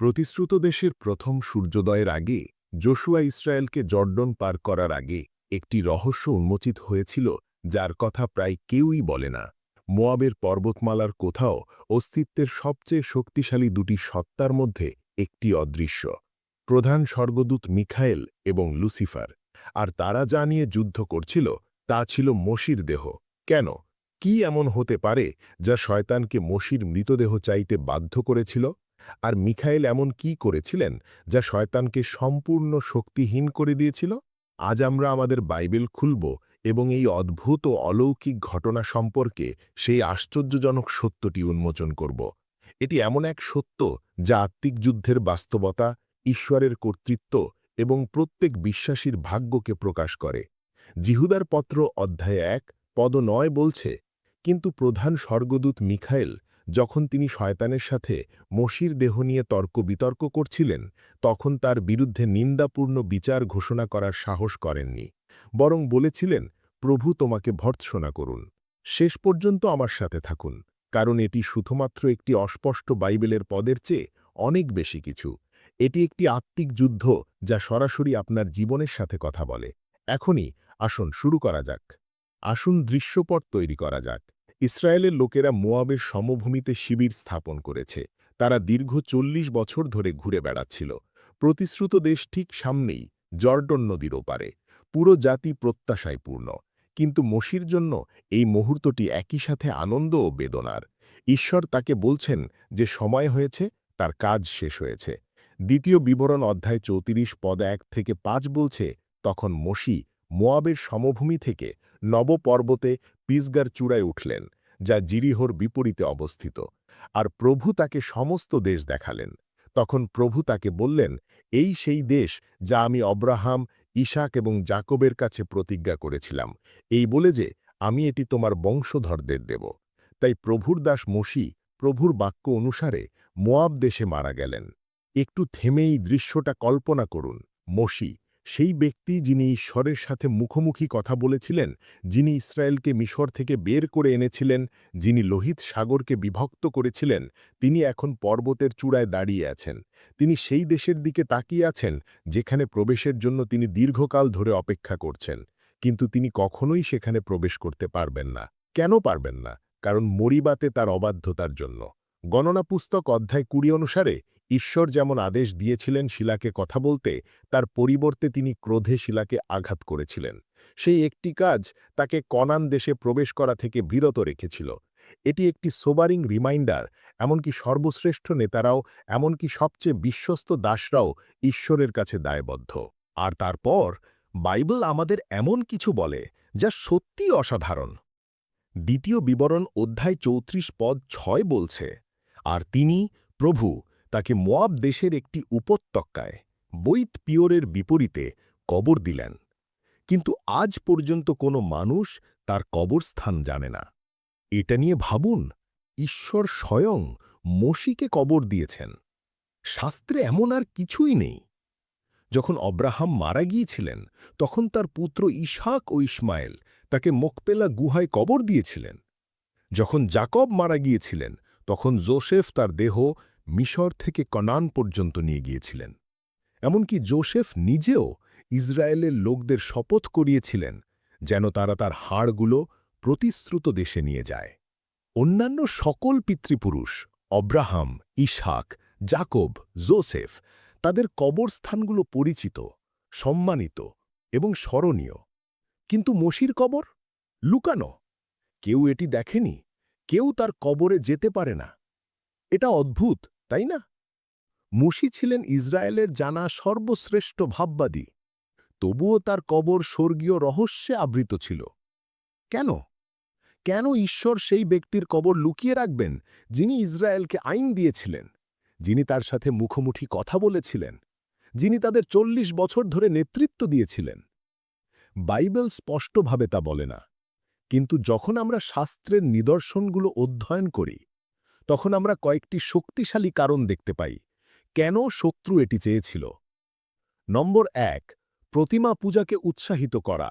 প্রতিশ্রুত দেশের প্রথম সূর্যোদয়ের আগে, জোশুয়া ইসরায়েলকে জর্ডন পার করার আগে একটি রহস্য উন্মোচিত হয়েছিল, যার কথা প্রায় কেউই বলে না। মোয়াবের পর্বতমালার কোথাও অস্তিত্বের সবচেয়ে শক্তিশালী দুটি সত্তার মধ্যে একটি অদৃশ্য, প্রধান স্বর্গদূত মিখায়েল এবং লুসিফার। আর তারা যা নিয়ে যুদ্ধ করছিল, তা ছিল মসির দেহ। কেন? কি এমন হতে পারে, যা শয়তানকে মসির মৃতদেহ চাইতে বাধ্য করেছিল? আর মিখাইল এমন কি করেছিলেন যা শয়তানকে সম্পূর্ণ শক্তিহীন করে দিয়েছিল? আজ আমরা আমাদের বাইবেল খুলব এবং এই অদ্ভুত ও অলৌকিক ঘটনা সম্পর্কে সেই আশ্চর্যজনক সত্যটি উন্মোচন করব। এটি এমন এক সত্য যা আত্মিক যুদ্ধের বাস্তবতা, ঈশ্বরের কর্তৃত্ব এবং প্রত্যেক বিশ্বাসীর ভাগ্যকে প্রকাশ করে। জিহুদার পত্র অধ্যায় এক, পদ নয় বলছে, কিন্তু প্রধান স্বর্গদূত মিখাইল যখন তিনি শয়তানের সাথে মসির দেহ নিয়ে তর্ক বিতর্ক করছিলেন, তখন তার বিরুদ্ধে নিন্দাপূর্ণ বিচার ঘোষণা করার সাহস করেননি, বরং বলেছিলেন, প্রভু তোমাকে ভর্ৎসনা করুন। শেষ পর্যন্ত আমার সাথে থাকুন, কারণ এটি শুধুমাত্র একটি অস্পষ্ট বাইবেলের পদের চেয়ে অনেক বেশি কিছু। এটি একটি আত্মিক যুদ্ধ যা সরাসরি আপনার জীবনের সাথে কথা বলে। এখনই আসুন, শুরু করা যাক। আসুন, দৃশ্যপট তৈরি করা যাক। ইসরায়েলের লোকেরা মোয়াবের সমভূমিতে শিবির স্থাপন করেছে। তারা দীর্ঘ চল্লিশ বছর ধরে ঘুরে বেড়াচ্ছিল। প্রতিশ্রুত দেশ ঠিক সামনেই জর্ডন নদীর ওপারে। পুরো জাতি প্রত্যাশায় পূর্ণ কিন্তু মসির জন্য এই মুহূর্তটি একই সাথে আনন্দ ও বেদনার। ঈশ্বর তাকে বলছেন যে সময় হয়েছে, তার কাজ শেষ হয়েছে। দ্বিতীয় বিবরণ অধ্যায় চৌত্রিশ পদ এক থেকে পাঁচ বলছে, তখন মসি মোয়াবের সমভূমি থেকে নবপর্বতে পিসগার চূড়ায় উঠলেন, যা জিরিহোর বিপরীতে অবস্থিত। আর প্রভু তাকে সমস্ত দেশ দেখালেন। তখন প্রভু তাকে বললেন, এই সেই দেশ যা আমি অব্রাহাম, ইশাক এবং জাকবের কাছে প্রতিজ্ঞা করেছিলাম। এই বলে যে, আমি এটি তোমার বংশধরদের দেব। তাই প্রভুর দাস মসি, প্রভুর বাক্য অনুসারে মোয়াব দেশে মারা গেলেন। একটু থেমেই দৃশ্যটা কল্পনা করুন, মসি সেই ব্যক্তি যিনি ঈশ্বরের সাথে মুখোমুখি কথা বলেছিলেন, যিনি ইসরায়েলকে মিশর থেকে বের করে এনেছিলেন, যিনি লোহিত সাগরকে বিভক্ত করেছিলেন, তিনি এখন পর্বতের চূড়ায় দাঁড়িয়ে আছেন। তিনি সেই দেশের দিকে তাকিয়ে আছেন, যেখানে প্রবেশের জন্য তিনি দীর্ঘকাল ধরে অপেক্ষা করছেন। কিন্তু তিনি কখনোই সেখানে প্রবেশ করতে পারবেন না। কেন পারবেন না? কারণ মরিবাতে তার অবাধ্যতার জন্য। গণনা পুস্তক অধ্যায় কুড়ি অনুসারে ঈশ্বর যেমন আদেশ দিয়েছিলেন শিলাকে কথা বলতে, তার পরিবর্তে তিনি ক্রোধে শিলাকে আঘাত করেছিলেন। সেই একটি কাজ তাকে কনান দেশে প্রবেশ করা থেকে বিরত রেখেছিল। এটি একটি সোবারিং রিমাইন্ডার, এমনকি সর্বশ্রেষ্ঠ নেতারাও, এমনকি সবচেয়ে বিশ্বস্ত দাসরাও ঈশ্বরের কাছে দায়বদ্ধ। আর তারপর, বাইবেল আমাদের এমন কিছু বলে, যা সত্যি অসাধারণ। দ্বিতীয় বিবরণ অধ্যায় চৌত্রিশ পদ ছয় বলছে, আর তিনি, প্রভু তাকে মোয়াব দেশের একটি উপত্যকায় বৈত পিওরের বিপরীতে কবর দিলেন। কিন্তু আজ পর্যন্ত কোনো মানুষ তার কবরস্থান জানে না। এটা নিয়ে ভাবুন, ঈশ্বর স্বয়ং মসিকে কবর দিয়েছেন। শাস্ত্রে এমন আর কিছুই নেই। যখন অব্রাহাম মারা গিয়েছিলেন, তখন তার পুত্র ইশাক ও ইসমায়েল তাকে মোকপেলা গুহায় কবর দিয়েছিলেন। যখন জাকব মারা গিয়েছিলেন, তখন জোসেফ তার দেহ মিশর থেকে কনান পর্যন্ত নিয়ে গিয়েছিলেন। এমনকি জোসেফ নিজেও ইসরায়েলের লোকদের শপথ করিয়েছিলেন যেন তারা তার হাড়গুলো প্রতিশ্রুত দেশে নিয়ে যায়। অন্যান্য সকল পিতৃপুরুষ, অব্রাহাম ইশাক জাকব জোসেফ, তাদের কবরস্থানগুলো পরিচিত, সম্মানিত এবং স্মরণীয়। কিন্তু মসির কবর? লুকানো? কেউ এটি দেখেনি? কেউ তার কবরে যেতে পারে না। এটা অদ্ভুত। তাই না? মুশি ছিলেন ইসরায়েলের জানা সর্বশ্রেষ্ঠ ভাববাদী। তবুও তার কবর স্বর্গীয় রহস্যে আবৃত ছিল। কেন? কেন ঈশ্বর সেই ব্যক্তির কবর লুকিয়ে রাখবেন যিনি ইসরায়েলকে আইন দিয়েছিলেন, যিনি তার সাথে মুখোমুখি কথা বলেছিলেন, যিনি তাদের চল্লিশ বছর ধরে নেতৃত্ব দিয়েছিলেন? বাইবেল স্পষ্টভাবে তা বলে না। কিন্তু যখন আমরা শাস্ত্রের নিদর্শনগুলো অধ্যয়ন করি তখন আমরা কয়েকটি শক্তিশালী কারণ দেখতে পাই। কেন শত্রু এটি চেয়েছিল? নম্বর এক, প্রতিমা পূজাকে উৎসাহিত করা।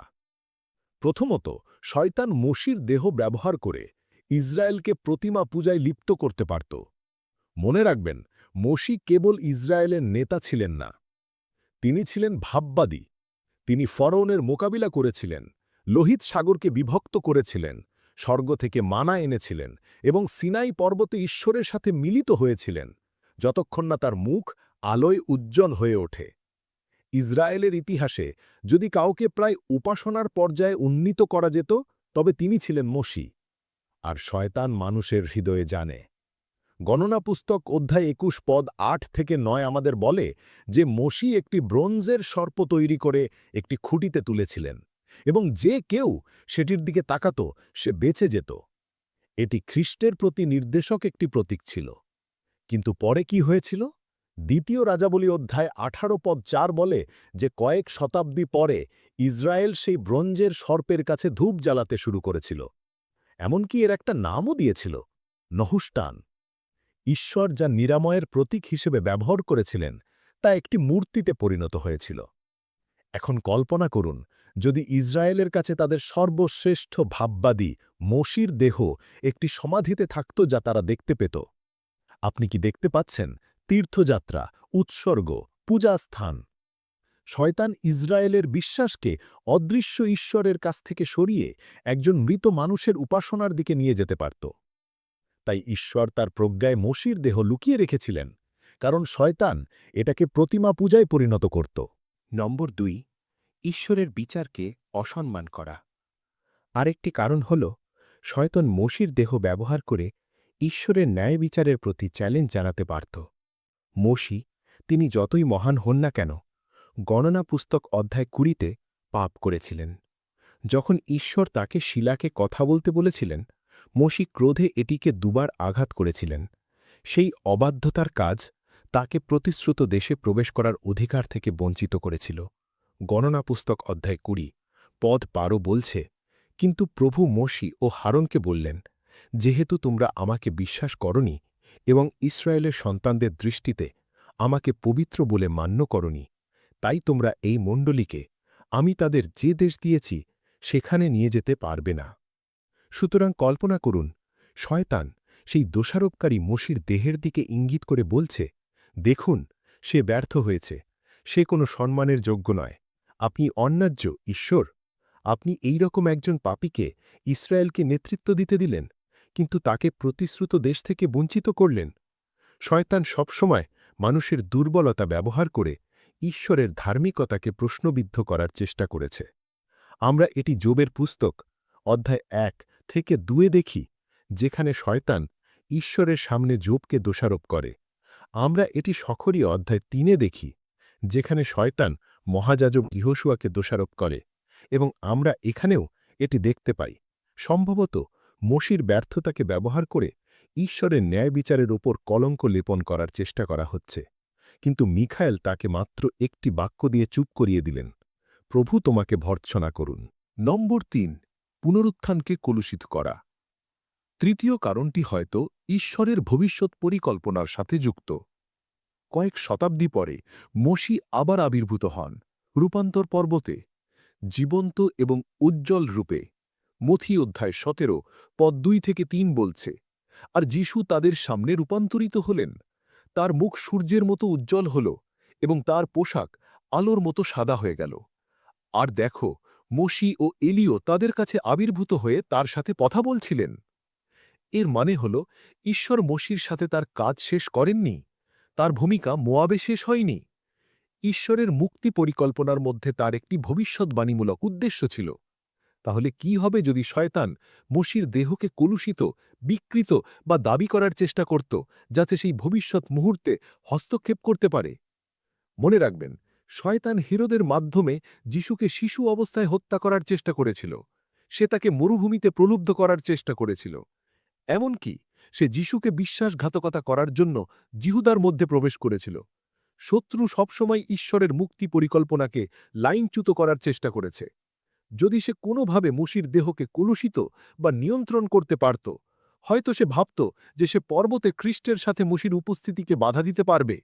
প্রথমত, শয়তান মসির দেহ ব্যবহার করে ইসরায়েলকে প্রতিমা পূজায় লিপ্ত করতে পারত। মনে রাখবেন, মসি কেবল ইসরায়েলের নেতা ছিলেন না। তিনি ছিলেন ভাববাদী। তিনি ফরৌনের মোকাবিলা করেছিলেন, লোহিত সাগরকে বিভক্ত করেছিলেন, স্বর্গ থেকে মানা এনেছিলেন এবং সিনাই পর্বতে ঈশ্বরের সাথে মিলিত হয়েছিলেন, যতক্ষণ না তার মুখ আলোয় উজ্জ্বল হয়ে ওঠে। ইসরায়েলের ইতিহাসে যদি কাউকে প্রায় উপাসনার পর্যায়ে উন্নীত করা যেত, তবে তিনি ছিলেন মসি, আর শয়তান মানুষের হৃদয়ে জানে। গণনা পুস্তক অধ্যায় একুশ, পদ আট থেকে নয় আমাদের বলে যে মসি একটি ব্রোঞ্জের সর্প তৈরি করে একটি খুঁটিতে তুলেছিলেন, এবং যে কেউ সেটির দিকে তাকাত, সে বেঁচে যেত। এটি খ্রিস্টের প্রতি নির্দেশক একটি প্রতীক ছিল। কিন্তু পরে কি হয়েছিল? দ্বিতীয় রাজাবলী অধ্যায় আঠারো পদ চার বলে যে কয়েক শতাব্দী পরে ইসরায়েল সেই ব্রোঞ্জের সর্পের কাছে ধূপ জ্বালাতে শুরু করেছিল। এমনকি এর একটা নামও দিয়েছিল, নহুষ্টান। ঈশ্বর যা নিরাময়ের প্রতীক হিসেবে ব্যবহার করেছিলেন, তা একটি মূর্তিতে পরিণত হয়েছিল। এখন কল্পনা করুন যদি ইসরায়েলের কাছে তাদের সর্বশ্রেষ্ঠ ভাববাদী মসির দেহ একটি সমাধিতে থাকত যা তারা দেখতে পেত। আপনি কি দেখতে পাচ্ছেন? তীর্থযাত্রা, উৎসর্গ, পূজাস্থান। শয়তান ইসরায়েলের বিশ্বাসকে অদৃশ্য ঈশ্বরের কাছ থেকে সরিয়ে একজন মৃত মানুষের উপাসনার দিকে নিয়ে যেতে পারত। তাই ঈশ্বর তার প্রজ্ঞায় মসির দেহ লুকিয়ে রেখেছিলেন, কারণ শয়তান এটাকে প্রতিমা পূজায় পরিণত করত। নম্বর দুই ঈশ্বরের বিচারকে অসম্মান করা। আরেকটি কারণ হল, শয়তন মসির দেহ ব্যবহার করে ঈশ্বরের ন্যায় বিচারের প্রতি চ্যালেঞ্জ জানাতে পারত। মসি, তিনি যতই মহান হন না কেন, গণনা পুস্তক অধ্যায় কুড়িতে পাপ করেছিলেন। যখন ঈশ্বর তাকে শিলাকে কথা বলতে বলেছিলেন, মসি ক্রোধে এটিকে দুবার আঘাত করেছিলেন। সেই অবাধ্যতার কাজ তাকে প্রতিশ্রুত দেশে প্রবেশ করার অধিকার থেকে বঞ্চিত করেছিল। গণনা পুস্তক অধ্যায় কুড়ি, পদ পারো বলছে, কিন্তু প্রভু মসি ও হারনকে বললেন, যেহেতু তোমরা আমাকে বিশ্বাস করনি এবং ইসরায়েলের সন্তানদের দৃষ্টিতে আমাকে পবিত্র বলে মান্য করনি, তাই তোমরা এই মণ্ডলীকে, আমি তাদের যে দেশ দিয়েছি, সেখানে নিয়ে যেতে পারবে না। সুতরাং কল্পনা করুন, শয়তান সেই দোষারোপকারী মসির দেহের দিকে ইঙ্গিত করে বলছে, দেখুন, সে ব্যর্থ হয়েছে, সে কোনো সম্মানের যোগ্য নয় আপনি অন্যায্য, ঈশ্বর। আপনি এই রকম একজন পাপীকে ইসরায়েলকে নেতৃত্ব দিতে দিলেন, কিন্তু তাকে প্রতিশ্রুত দেশ থেকে বঞ্চিত করলেন। শয়তান সবসময় মানুষের দুর্বলতা ব্যবহার করে ঈশ্বরের ধার্মিকতাকে প্রশ্নবিদ্ধ করার চেষ্টা করেছে। আমরা এটি জোবের পুস্তক, অধ্যায় এক থেকে দুয়ে দেখি, যেখানে শয়তান ঈশ্বরের সামনে জোবকে দোষারোপ করে। আমরা এটি সখরই অধ্যায় তিনে দেখি, যেখানে শয়তান মহাযাজক ইহসুয়াকে দোষারোপ করে এবং আমরা এখানেও এটি দেখতে পাই। সম্ভবত মসির ব্যর্থতাকে ব্যবহার করে ঈশ্বরের ন্যায় বিচারের ওপর কলঙ্ক লেপন করার চেষ্টা করা হচ্ছে। কিন্তু মিখায়েল তাকে মাত্র একটি বাক্য দিয়ে চুপ করিয়ে দিলেন, প্রভু তোমাকে ভর্ৎসনা করুন। নম্বর তিন, পুনরুত্থানকে কলুষিত করা। তৃতীয় কারণটি হয়তো ঈশ্বরের ভবিষ্যৎ পরিকল্পনার সাথে যুক্ত। কয়েক শতাব্দী পরে মসি আবার আবির্ভূত হন রূপান্তর পর্বতে। জীবন্ত এবং উজ্জ্বল রূপে মথি অধ্যায় সতেরো, পদ দুই থেকে তিন বলছে, আর যিশু তাদের সামনে রূপান্তরিত হলেন। তার মুখ সূর্যের মতো উজ্জ্বল হল এবং তার পোশাক আলোর মতো সাদা হয়ে গেল। আর দেখো, মসি ও এলিও তাদের কাছে আবির্ভূত হয়ে তার সাথে কথা বলছিলেন। এর মানে হল, ঈশ্বর মসির সাথে তার কাজ শেষ করেননি? তার ভূমিকা মোয়াবে শেষ হয়নি। ঈশ্বরের মুক্তি পরিকল্পনার মধ্যে তার একটি ভবিষ্যৎবাণীমূলক উদ্দেশ্য ছিল। তাহলে কি হবে যদি শয়তান মসির দেহকে কলুষিত, বিকৃত বা দাবি করার চেষ্টা করত, যাতে সেই ভবিষ্যৎ মুহূর্তে হস্তক্ষেপ করতে পারে? মনে রাখবেন, শয়তান হিরোদের মাধ্যমে যিশুকে শিশু অবস্থায় হত্যা করার চেষ্টা করেছিল। সে তাকে মরুভূমিতে প্রলুব্ধ করার চেষ্টা করেছিল। এমনকি সে যিশুকে বিশ্বাসঘাতকতা করার জন্য জিহুদার মধ্যে প্রবেশ করেছিল। শত্রু সবসময় ঈশ্বরের মুক্তি পরিকল্পনাকে লাইনচ্যুত করার চেষ্টা করেছে। যদি সে কোনোভাবে মুশির দেহকে কলুষিত বা নিয়ন্ত্রণ করতে পারত, হয়তো সে ভাবত যে সে পর্বতে খ্রিস্টের সাথে মুশির উপস্থিতিকে বাধা দিতে পারবে।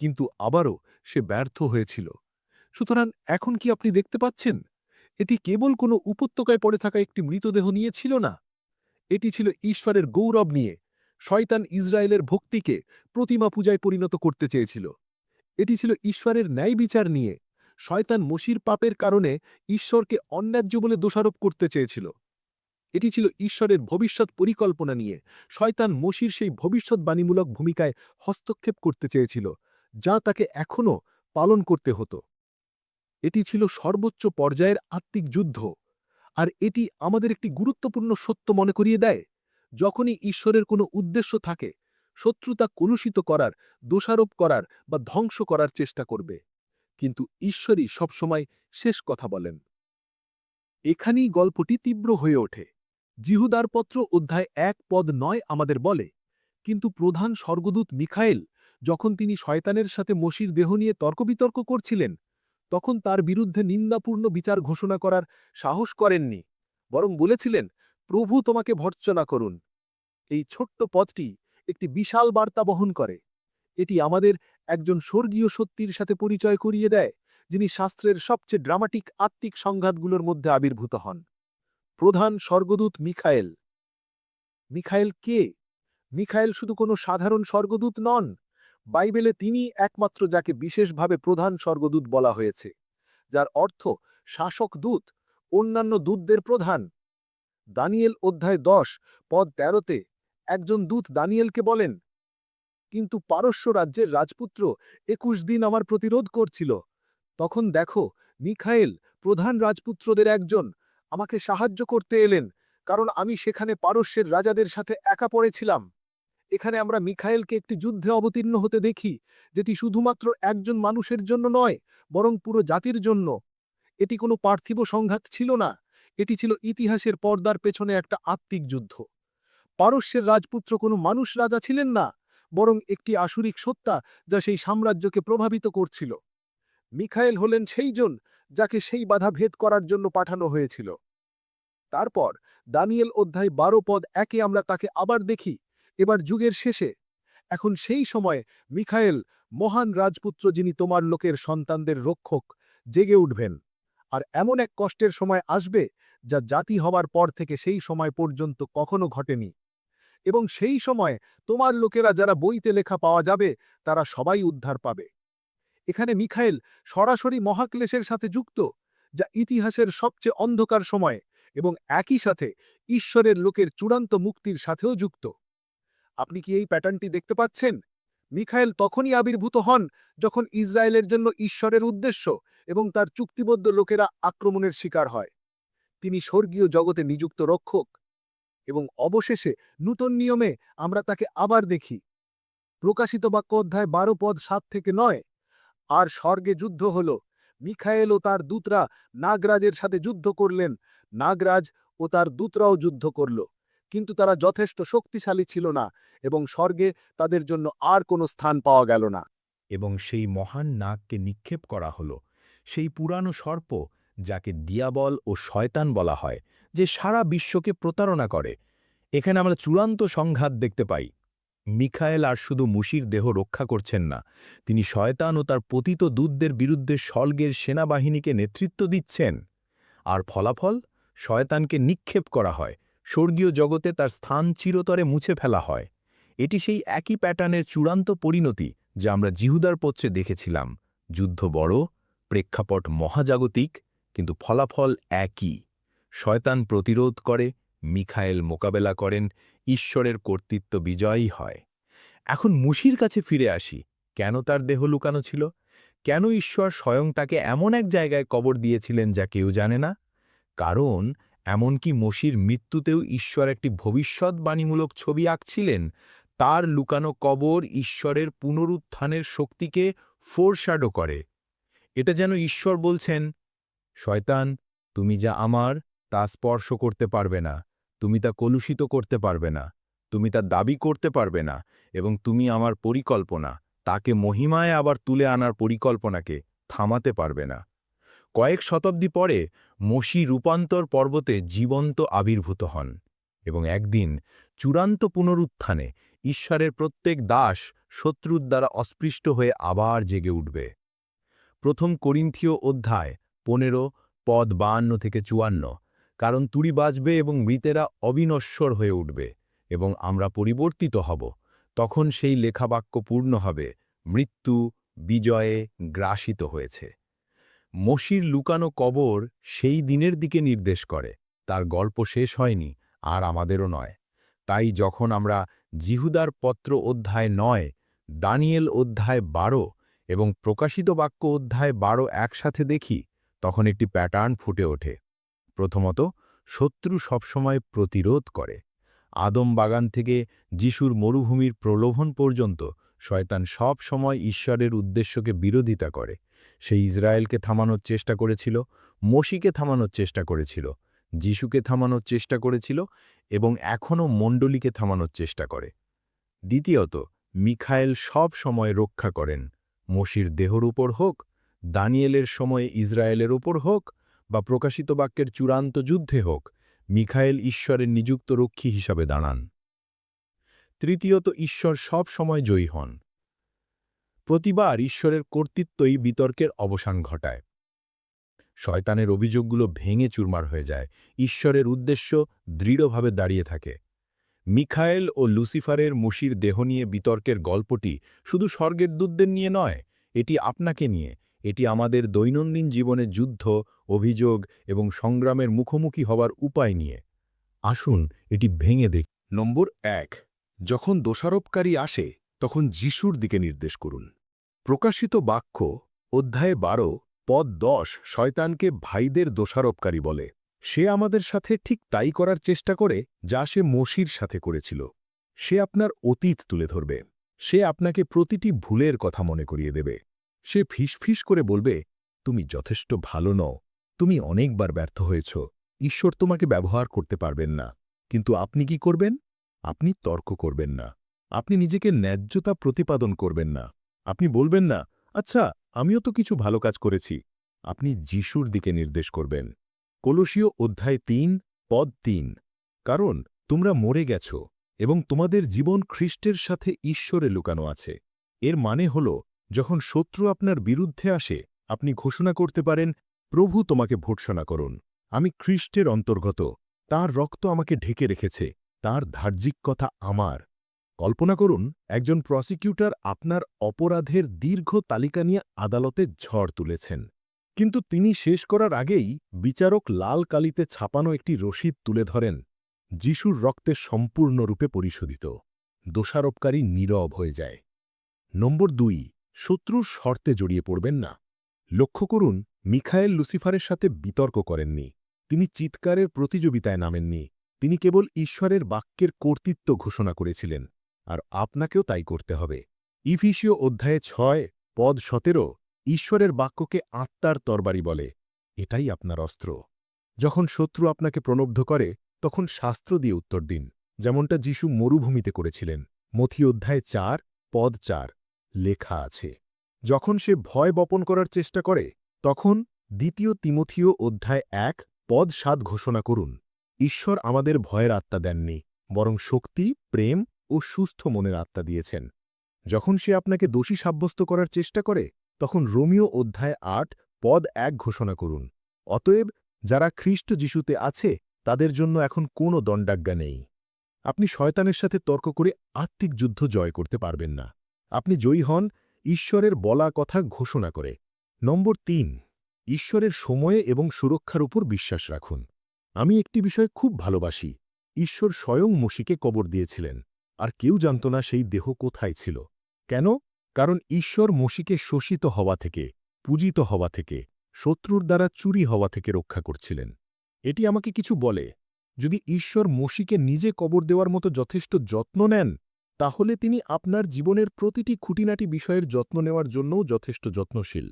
কিন্তু আবারও সে ব্যর্থ হয়েছিল। সুতরাং এখন কি আপনি দেখতে পাচ্ছেন? এটি কেবল কোনো উপত্যকায় পড়ে থাকা একটি মৃতদেহ নিয়ে ছিল না? এটি ছিল ঈশ্বরের গৌরব নিয়ে। শয়তান ইসরায়েলের ভক্তিকে প্রতিমা পূজায় পরিণত করতে চেয়েছিল। এটি ছিল ঈশ্বরের ন্যায় বিচার নিয়ে। শয়তান মসির পাপের কারণে ঈশ্বরকে অন্যায্য বলে দোষারোপ করতে চেয়েছিল। এটি ছিল ঈশ্বরের ভবিষ্যৎ পরিকল্পনা নিয়ে। শয়তান মসির সেই ভবিষ্যৎবাণীমূলক ভূমিকায় হস্তক্ষেপ করতে চেয়েছিল, যা তাকে এখনও পালন করতে হতো। এটি ছিল সর্বোচ্চ পর্যায়ের আত্মিক যুদ্ধ। আর এটি আমাদের একটি গুরুত্বপূর্ণ সত্য মনে করিয়ে দেয়। যখনই ঈশ্বরের কোনো উদ্দেশ্য থাকে, শত্রুতা কলুষিত করার, দোষারোপ করার বা ধ্বংস করার চেষ্টা করবে। কিন্তু ঈশ্বরই সবসময় শেষ কথা বলেন। এখানেই গল্পটি তীব্র হয়ে ওঠে। জিহুদার পত্র অধ্যায় এক, পদ নয় আমাদের বলে, কিন্তু প্রধান স্বর্গদূত মিখায়েল যখন তিনি শয়তানের সাথে মসির দেহ নিয়ে তর্কবিতর্ক করছিলেন তখন তার বিরুদ্ধে নিন্দাপূর্ণ বিচার ঘোষণা করার সাহস করেননি, বরং বলেছিলেন, প্রভু তোমাকে ভর্ৎসনা করুন। এই ছোট্ট পদটি একটি বিশাল বার্তা বহন করে। এটি আমাদের একজন স্বর্গীয় সত্যির সাথে পরিচয় করিয়ে দেয়, যিনি শাস্ত্রের সবচেয়ে ড্রামাটিক আত্মিক সংঘাতগুলোর মধ্যে আবির্ভূত হন। প্রধান স্বর্গদূত মিখায়েল। মিখায়েল কে? মিখায়েল শুধু কোনো সাধারণ স্বর্গদূত নন বাইবেলে তিনি একমাত্র যাকে বিশেষভাবে প্রধান স্বর্গদূত বলা হয়েছে, যার অর্থ শাসক দূত, অন্যান্য দূতদের প্রধান। দানিয়েল অধ্যায় দশ, পদ তেরোতে একজন দূত দানিয়েলকে বলেন, কিন্তু পারস্য রাজ্যের রাজপুত্র একুশ দিন আমার প্রতিরোধ করছিল। তখন দেখো, মিখায়েল প্রধান রাজপুত্রদের একজন, আমাকে সাহায্য করতে এলেন, কারণ আমি সেখানে পারস্যের রাজাদের সাথে একা পড়েছিলাম। এখানে আমরা মিখায়েলকে একটি যুদ্ধে অবতীর্ণ হতে দেখি, যেটি শুধুমাত্র একজন মানুষের জন্য নয়, বরং পুরো জাতির জন্য। এটি কোনো পার্থিব সংঘাত ছিল না, এটি ছিল ইতিহাসের পর্দার পেছনে একটা আত্মিক যুদ্ধ। পারস্যের রাজপুত্র কোনো মানুষ রাজা ছিলেন না, বরং একটি আসুরিক সত্তা যা সেই সাম্রাজ্যকে প্রভাবিত করছিল। মিখায়েল হলেন সেইজন যাকে সেই বাধা ভেদ করার জন্য পাঠানো হয়েছিল। তারপর দানিয়েল অধ্যায় বারো পদ একে আমরা তাকে আবার দেখি এবার যুগের শেষে। এখন সেই সময়ে মিখায়েল, মহান রাজপুত্র যিনি তোমার লোকের সন্তানদের রক্ষক, জেগে উঠবেন। আর এমন এক কষ্টের সময় আসবে, যা জাতি হবার পর থেকে সেই সময় পর্যন্ত কখনো ঘটেনি। এবং সেই সময় তোমার লোকেরা যারা বইতে লেখা পাওয়া যাবে, তারা সবাই উদ্ধার পাবে। এখানে মিখাইল সরাসরি মহাক্লেশের সাথে যুক্ত, যা ইতিহাসের সবচেয়ে অন্ধকার সময় এবং একই সাথে ঈশ্বরের লোকের চূড়ান্ত মুক্তির সাথেও যুক্ত। আপনি কি এই প্যাটার্নটি দেখতে পাচ্ছেন? মিখায়েল তখনই আবির্ভূত হন যখন ইসরায়েলের জন্য ঈশ্বরের উদ্দেশ্য এবং তার চুক্তিবদ্ধ লোকেরা আক্রমণের শিকার হয়। তিনি স্বর্গীয় জগতে নিযুক্ত রক্ষক এবং অবশেষে নূতন নিয়মে আমরা তাকে আবার দেখি। প্রকাশিত বাক্য অধ্যায় বারো, পদ সাত থেকে নয়। আর স্বর্গে যুদ্ধ হল। মিখায়েল ও তার দূতরা নাগরাজের সাথে যুদ্ধ করলেন। নাগরাজ ও তার দূতরাও যুদ্ধ করল। কিন্তু তারা যথেষ্ট শক্তিশালী ছিল না এবং স্বর্গে তাদের জন্য আর কোনো স্থান পাওয়া গেল না। এবং সেই মহান নাগকে নিক্ষেপ করা হল। সেই পুরানো সর্প, যাকে দিয়াবল ও শয়তান বলা হয়, যে সারা বিশ্বকে প্রতারণা করে। এখানে আমরা চূড়ান্ত সংঘাত দেখতে পাই। মিখায়েল আর শুধু মুশির দেহ রক্ষা করছেন না, তিনি শয়তান ও তার পতিত দূতদের বিরুদ্ধে স্বর্গের সেনাবাহিনীকে নেতৃত্ব দিচ্ছেন। আর ফলাফল? শয়তানকে নিক্ষেপ করা হয়। স্বর্গীয় জগতে তার স্থান চিরতরে মুছে ফেলা হয়। এটি সেই একই প্যাটার্নের চূড়ান্ত পরিণতি যা আমরা জিহুদার পত্রে দেখেছিলাম। যুদ্ধ বড়, প্রেক্ষাপট মহাজাগতিক, কিন্তু ফলাফল একই। শয়তান প্রতিরোধ করে, মিখায়েল মোকাবেলা করেন, ঈশ্বরের কর্তৃত্ব বিজয়ী হয়। এখন মুশির কাছে ফিরে আসি, কেন তার দেহ লুকানো ছিল? কেন ঈশ্বর স্বয়ং তাকে এমন এক জায়গায় কবর দিয়েছিলেন যা কেউ জানে না? কারণ এমনকি মসির মৃত্যুতেও ঈশ্বর একটি ভবিষ্যৎবাণীমূলক ছবি আঁকছিলেন, তার লুকানো কবর ঈশ্বরের পুনরুত্থানের শক্তিকে ফোরশ্যাডো করে। এটা যেন ঈশ্বর বলছেন, শয়তান, তুমি যা আমার, তা স্পর্শ করতে পারবে না, তুমি তা কলুষিত করতে পারবে না, তুমি তা দাবি করতে পারবে না, এবং তুমি আমার পরিকল্পনা, তাকে মহিমায় আবার তুলে আনার পরিকল্পনাকে থামাতে পারবে না। কয়েক শতাব্দী পরে মসি রূপান্তর পর্বতে জীবন্ত আবির্ভূত হন এবং একদিন চূড়ান্ত পুনরুত্থানে ঈশ্বরের প্রত্যেক দাস শত্রুর দ্বারা অস্পৃষ্ট হয়ে আবার জেগে উঠবে। প্রথম করিন্থীয় অধ্যায় পনেরো, পদ বাহান্ন থেকে চুয়ান্ন, কারণ তুড়ি বাজবে এবং মৃতেরা অবিনশ্বর হয়ে উঠবে এবং আমরা পরিবর্তিত হব। তখন সেই লেখাবাক্য পূর্ণ হবে, মৃত্যু বিজয়ে গ্রাসিত হয়েছে। মসির লুকানো কবর সেই দিনের দিকে নির্দেশ করে। তার গল্প শেষ হয়নি, আর আমাদেরও নয়। তাই যখন আমরা জিহুদার পত্র অধ্যায় নয়, দানিয়েল অধ্যায় বারো এবং প্রকাশিত বাক্য অধ্যায় বারো একসাথে দেখি, তখন একটি প্যাটার্ন ফুটে ওঠে। প্রথমত, শত্রু সবসময় প্রতিরোধ করে। আদম বাগান থেকে যিশুর মরুভূমির প্রলোভন পর্যন্ত শয়তান সব সময় ঈশ্বরের উদ্দেশ্যকে বিরোধিতা করে। সে ইসরায়েলকে থামানোর চেষ্টা করেছিল, মসিকে থামানোর চেষ্টা করেছিল, যিশুকে থামানোর চেষ্টা করেছিল এবং এখনও মণ্ডলীকে থামানোর চেষ্টা করে। দ্বিতীয়ত, মিখায়েল সব সময় রক্ষা করেন, মসির দেহর উপর হোক, দানিয়েলের সময়ে ইসরায়েলের ওপর হোক বা প্রকাশিত বাক্যের চূড়ান্ত যুদ্ধে হোক, মিখায়েল ঈশ্বরের নিযুক্ত রক্ষী হিসাবে দাঁড়ান। তৃতীয়ত ঈশ্বর সব সময় জয়ী হন। প্রতিবার ঈশ্বরের কর্তৃত্বই বিতর্কের অবসান ঘটায়। শয়তানের অভিযোগগুলো ভেঙে চুরমার হয়ে যায়। ঈশ্বরের উদ্দেশ্য দৃঢ়ভাবে দাঁড়িয়ে থাকে। মিখায়েল ও লুসিফারের মুশির দেহ নিয়ে বিতর্কের গল্পটি শুধু স্বর্গের দূতদের নিয়ে নয়, এটি আপনাকে নিয়ে। এটি আমাদের দৈনন্দিন জীবনের যুদ্ধ, অভিযোগ এবং সংগ্রামের মুখোমুখি হবার উপায় নিয়ে। আসুন এটি ভেঙে দেখ। নম্বর এক যখন দোষারোপকারী আসে, তখন যিশুর দিকে নির্দেশ করুন। প্রকাশিত বাক্য, অধ্যায়ে বারো, পদ দশ, শয়তানকে ভাইদের দোষারোপকারী বলে। সে আমাদের সাথে ঠিক তাই করার চেষ্টা করে, যা সে মসির সাথে করেছিল। সে আপনার অতীত তুলে ধরবে। সে আপনাকে প্রতিটি ভুলের কথা মনে করিয়ে দেবে। সে ফিসফিস করে বলবে, তুমি যথেষ্ট ভালো নও। তুমি অনেকবার ব্যর্থ হয়েছ। ঈশ্বর তোমাকে ব্যবহার করতে পারবেন না। কিন্তু আপনি কি করবেন? আপনি তর্ক করবেন না। আপনি নিজেকে ন্যায্যতা প্রতিপাদন করবেন না। আপনি বলবেন না আচ্ছা আমিও তো কিছু ভালো কাজ করেছি। আপনি যিশুর দিকে নির্দেশ করবেন। কলসীয় অধ্যায় তিন, পদ তিন, কারণ তোমরা মরে গেছ এবং তোমাদের জীবন খ্রিস্টের সাথে ঈশ্বরে লুকানো আছে। এর মানে হল, যখন শত্রু আপনার বিরুদ্ধে আসে, আপনি ঘোষণা করতে পারেন, প্রভু তোমাকে ভর্সনা করুন। আমি খ্রিস্টের অন্তর্গত। তার রক্ত আমাকে ঢেকে রেখেছে। তার ধার্যিক কথা আমার। কল্পনা করুন, একজন প্রসিকিউটর আপনার অপরাধের দীর্ঘ তালিকা নিয়ে আদালতে ঝড় তুলেছেন। কিন্তু তিনি শেষ করার আগেই বিচারক লাল কালিতে ছাপানো একটি রসিদ তুলে ধরেন, যিশুর রক্তে সম্পূর্ণরূপে পরিশোধিত। দোষারোপকারী নীরব হয়ে যায়। নম্বর দুই, শত্রুর শর্তে জড়িয়ে পড়বেন না। লক্ষ্য করুন, মিখায়েল লুসিফারের সাথে বিতর্ক করেননি। তিনি চিৎকারের প্রতিযোগিতায় নামেননি। তিনি কেবল ঈশ্বরের বাক্যের কর্তৃত্ব ঘোষণা করেছিলেন, আর আপনাকেও তাই করতে হবে। ইফিসীয় অধ্যায়ে ছয়, পদ সতেরো, ঈশ্বরের বাক্যকে আত্মার তরবারি বলে, এটাই আপনার অস্ত্র। যখন শত্রু আপনাকে প্রণব্ধ করে, তখন শাস্ত্র দিয়ে উত্তর দিন, যেমনটা যিশু মরুভূমিতে করেছিলেন। মথি অধ্যায় চার, পদ চার, লেখা আছে, যখন সে ভয় বপন করার চেষ্টা করে, তখন দ্বিতীয় তিমথীয় অধ্যায় এক, পদ সাত ঘোষণা করুন। ঈশ্বর আমাদের ভয়ের আত্মা দেননি, বরং শক্তি, প্রেম ও সুস্থ মনের আত্মা দিয়েছেন। যখন সে আপনাকে দোষী সাব্যস্ত করার চেষ্টা করে, তখন রোমিও অধ্যায় আট, পদ এক ঘোষণা করুন। অতএব, যারা খ্রিস্ট যিশুতে আছে, তাদের জন্য এখন কোনো দণ্ডাজ্ঞা নেই। আপনি শয়তানের সাথে তর্ক করে আত্মিক যুদ্ধ জয় করতে পারবেন না। আপনি জয়ী হন ঈশ্বরের বলা কথা ঘোষণা করে। নম্বর তিন, ঈশ্বরের সময়ে এবং সুরক্ষার উপর বিশ্বাস রাখুন। আমি একটি বিষয় খুব ভালোবাসি। ঈশ্বর স্বয়ং মসিকে কবর দিয়েছিলেন, আর কেউ জানত না সেই দেহ কোথায় ছিল। কেন? কারণ ঈশ্বর মসিকে শোষিত হওয়া থেকে, পূজিত হওয়া থেকে, শত্রুর দ্বারা চুরি হওয়া থেকে রক্ষা করছিলেন। এটি আমাকে কিছু বলে, যদি ঈশ্বর মসিকে নিজে কবর দেওয়ার মতো যথেষ্ট যত্ন নেন, তাহলে তিনি আপনার জীবনের প্রতিটি খুঁটিনাটি বিষয়ের যত্ন নেওয়ার জন্যও যথেষ্ট যত্নশীল।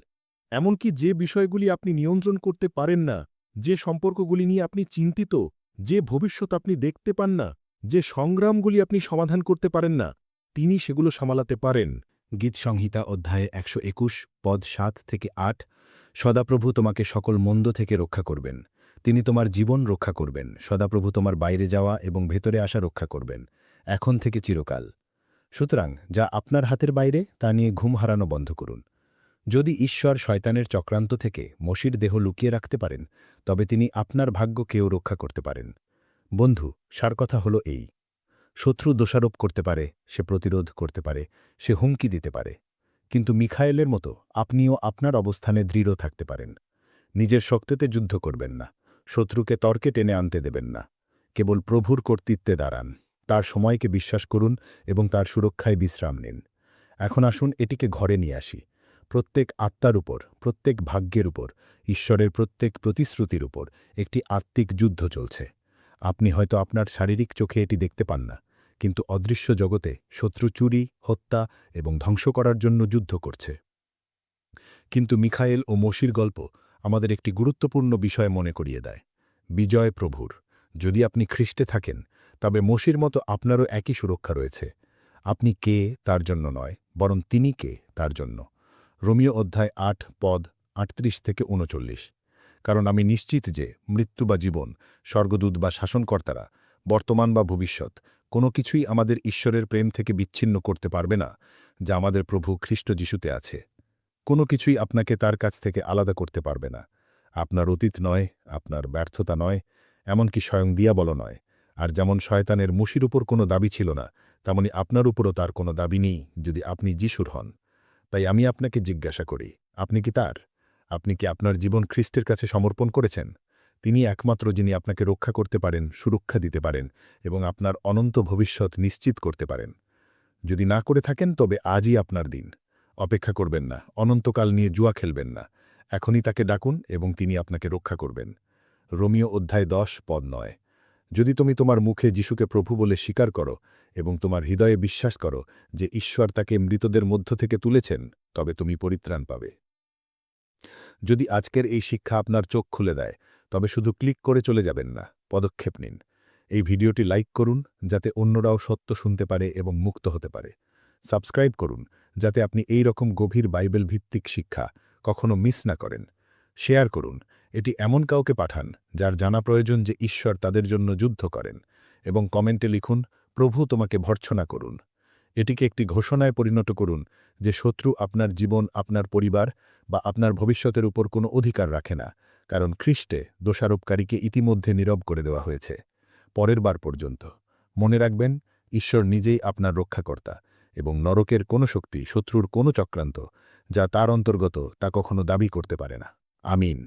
এমনকি যে বিষয়গুলি আপনি নিয়ন্ত্রণ করতে পারেন না যে সম্পর্কগুলি নিয়ে আপনি চিন্তিত, যে ভবিষ্যৎ আপনি দেখতে পান না, যে সংগ্রামগুলি আপনি সমাধান করতে পারেন না, তিনি সেগুলো সামালাতে পারেন। গীত সংহিতা অধ্যায়ে একশো একুশ, পদ সাত থেকে আট, সদাপ্রভু তোমাকে সকল মন্দ থেকে রক্ষা করবেন। তিনি তোমার জীবন রক্ষা করবেন। সদাপ্রভু তোমার বাইরে যাওয়া এবং ভেতরে আসা রক্ষা করবেন। এখন থেকে চিরকাল। সুতরাং যা আপনার হাতের বাইরে, তা নিয়ে ঘুম হারানো বন্ধ করুন। যদি ঈশ্বর শয়তানের চক্রান্ত থেকে মসির দেহ লুকিয়ে রাখতে পারেন, তবে তিনি আপনার ভাগ্যকেও রক্ষা করতে পারেন। বন্ধু, সার কথা হল এই। শত্রু দোষারোপ করতে পারে, সে প্রতিরোধ করতে পারে, সে হুমকি দিতে পারে। কিন্তু মিখায়েলের মতো আপনিও আপনার অবস্থানে দৃঢ় থাকতে পারেন। নিজের শক্তিতে যুদ্ধ করবেন না, শত্রুকে তর্কে টেনে আনতে দেবেন না। কেবল প্রভুর কর্তৃত্বে দাঁড়ান, তার সময়কে বিশ্বাস করুন এবং তার সুরক্ষায় বিশ্রাম নিন। এখন আসুন এটিকে ঘরে নিয়ে আসি। প্রত্যেক আত্মার উপর, প্রত্যেক ভাগ্যের উপর, ঈশ্বরের প্রত্যেক প্রতিশ্রুতির উপর একটি আত্মিক যুদ্ধ চলছে। আপনি হয়তো আপনার শারীরিক চোখে এটি দেখতে পান না, কিন্তু অদৃশ্য জগতে শত্রু চুরি, হত্যা এবং ধ্বংস করার জন্য যুদ্ধ করছে। কিন্তু মিখায়েল ও মসির গল্প আমাদের একটি গুরুত্বপূর্ণ বিষয় মনে করিয়ে দেয়। বিজয় প্রভুর, যদি আপনি খ্রিস্টে থাকেন, তবে মসির মতো আপনারও একই সুরক্ষা রয়েছে। আপনি কে তার জন্য নয়, বরং তিনি কে তার জন্য। রোমিও অধ্যায় আট, পদ আটত্রিশ থেকে উনচল্লিশ। কারণ আমি নিশ্চিত যে মৃত্যু বা জীবন, স্বর্গদূত বা শাসনকর্তারা, বর্তমান বা ভবিষ্যৎ, কোনো কিছুই আমাদের ঈশ্বরের প্রেম থেকে বিচ্ছিন্ন করতে পারবে না, যা আমাদের প্রভু খ্রিস্ট যিশুতে আছে। কোনো কিছুই আপনাকে তার কাছ থেকে আলাদা করতে পারবে না। আপনার অতীত নয়, আপনার ব্যর্থতা নয়, এমনকি স্বয়ং দিয়াবল নয়। আর যেমন শয়তানের মুশির উপর কোনো দাবি ছিল না, তেমনি আপনার উপরও তার কোনো দাবি নেই, যদি আপনি যিশুর হন। তাই আমি আপনাকে জিজ্ঞাসা করি, আপনি কি তার? আপনি কি আপনার জীবন খ্রিস্টের কাছে সমর্পণ করেছেন? তিনি একমাত্র যিনি আপনাকে রক্ষা করতে পারেন, সুরক্ষা দিতে পারেন এবং আপনার অনন্ত ভবিষ্যৎ নিশ্চিত করতে পারেন। যদি না করে থাকেন, তবে আজই আপনার দিন। অপেক্ষা করবেন না, অনন্তকাল নিয়ে জুয়া খেলবেন না। এখনই তাকে ডাকুন এবং তিনি আপনাকে রক্ষা করবেন। রোমিও অধ্যায় দশ, পদ নয়। যদি তুমি তোমার মুখে যিশুকে প্রভু বলে স্বীকার করো এবং তোমার হৃদয়ে বিশ্বাস করো যে ঈশ্বর তাকে মৃতদের মধ্য থেকে তুলেছেন, তবে তুমি পরিত্রাণ পাবে। যদি আজকের এই শিক্ষা আপনার চোখ খুলে দেয়, তবে শুধু ক্লিক করে চলে যাবেন না, পদক্ষেপ নিন। এই ভিডিওটি লাইক করুন, যাতে অন্যরাও সত্য শুনতে পারে এবং মুক্ত হতে পারে। সাবস্ক্রাইব করুন, যাতে আপনি এই রকম গভীর বাইবেল ভিত্তিক শিক্ষা কখনো মিস না করেন। শেয়ার করুন। এটি এমন কাউকে পাঠান, যার জানা প্রয়োজন যে ঈশ্বর তাদের জন্য যুদ্ধ করেন এবং কমেন্টে লিখুন, প্রভু তোমাকে ভর্ৎসনা করুন। এটিকে একটি ঘোষণায় পরিণত করুন যে শত্রু আপনার জীবন, আপনার পরিবার বা আপনার ভবিষ্যতের উপর কোনো অধিকার রাখে না, কারণ খ্রিস্টে দোষারোপকারীকে ইতিমধ্যে নীরব করে দেওয়া হয়েছে। পরের বার পর্যন্ত। মনে রাখবেন, ঈশ্বর নিজেই আপনার রক্ষাকর্তা এবং নরকের কোনো শক্তি শত্রুর কোনো চক্রান্ত, যা তার অন্তর্গত তা কখনো দাবি করতে পারে না। আমিন